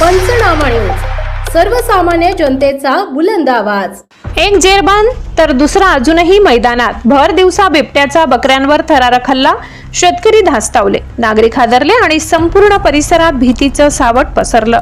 पंचनामा न्यूज. सर्वसामान्य जनतेचा बुलंद आवाज. एक जेरबान तर दुसरा अजूनही मैदानात. भर दिवसा बिबट्याचा बकऱ्यांवर थरारक हल्ला शेतकरी धास्तावले. नागरिक हादरले आणि संपूर्ण परिसरात भीतीचं सावट पसरलं.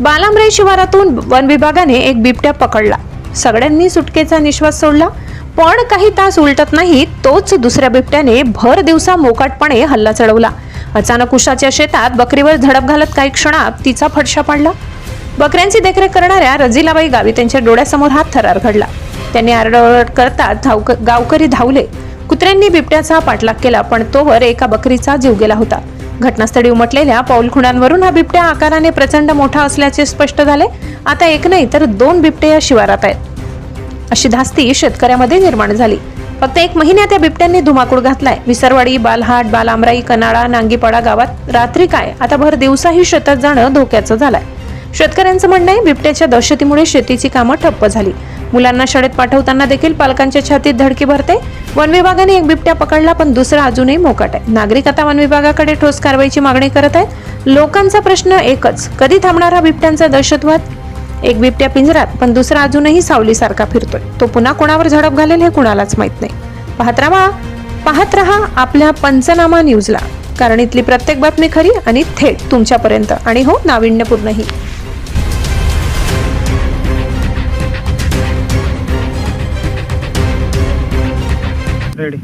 बालामरे शिवारातून वन विभागाने एक बिबट्या पकडला. सगळ्यांनी सुटकेचा निश्वास सोडला. पण काही तास उलटत नाही तोच दुसऱ्या बिबट्याने भर दिवसा मोकाटपणे हल्ला चढवला. अचानक उषाच्या शेतात बकरीवर झडप घालत काही क्षणात तिचा फडशा पडला. बकऱ्यांची देखरेख करणाऱ्या रजिलाबाई गावी त्यांच्या डोळ्यासमोर हात थरार घडला. त्यांनी आरडाओरड करता धावक गावकरी धावले. कुत्र्यांनी बिबट्याचा पाठलाग केला पण तोवर एका बकरीचा जीव गेला होता. घटनास्थळी उमटलेल्या पाऊलखुणांवरून हा बिबट्या आकाराने प्रचंड मोठा असल्याचे स्पष्ट झाले. आता एक नाही तर दोन बिबटे या शिवारात आहेत. अशी धास्ती शेतकऱ्यामध्ये निर्माण झाली. फक्त एक महिन्यात या बिबट्यांनी धुमाकूळ घातलाय. विसरवाडी बालहाट बालामराई कनाळा नांगीपाडा गावात रात्री काय? आता भर दिवसाही शेतात जाणं धोक्याचं झालंय. शेतकऱ्यांचं म्हणणं आहे बिबट्याच्या दहशतीमुळे शेतीची कामं ठप्प झाली. मुलांना शाळेत पाठवताना देखील पालकांच्या छातीत धडकी भरते. वन विभागाने एक बिबट्या पकडला पण दुसरा अजूनही मोकाट आहे. नागरिक आता वन विभागाकडे ठोस कारवाईची मागणी करत आहेत. लोकांचा प्रश्न एकच कधी थांबणार हा बिबट्यांचा दहशतवाद? एक बिबट्या पिंजरात पण दुसरा अजूनही सावलीसारखा फिरतोय. तो पुन्हा कोणावर झडप घालेल हे कुणालाच माहीत नाही. पाहत राहा पाहत रहा आपल्या पंचनामा न्यूजला. कारण इथली प्रत्येक बातमी खरी आणि थेट तुमच्यापर्यंत. आणि हो नाविन्यपूर्णही. रेडी.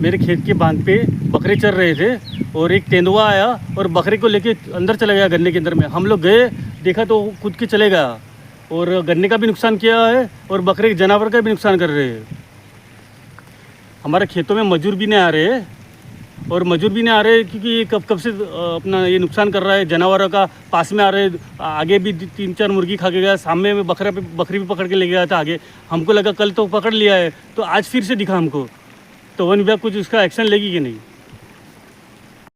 मेरे खेत के बांध पे बकरे चर रहे थे और एक तेंदुआ आया और बकरे को लेके अंदर चला गया गन्ने के अंदर में। हम लोग गए देखा तो खुद के चले गया। और गन्ने का भी नुकसान किया है और बकरे के जानवर का भी नुकसान कर रहे हैं। हमारे खेतों में मजदूर भी नहीं आ रहे और मजदूर भी नहीं आ रहे क्योंकि ये कब कब से अपना ये नुकसान कर रहा है। जानवरों का पास में आ रहे आगे भी तीन चार मुर्गी खा के गया, सामने में बकरा पे, बकरी भी पकड़ के ले गया था आगे। हमको लगा कल तो पकड़ लिया है। तो आज फिर से दिखा हमको। तो वन विभाग कुछ उसका एक्शन लेगी कि नहीं?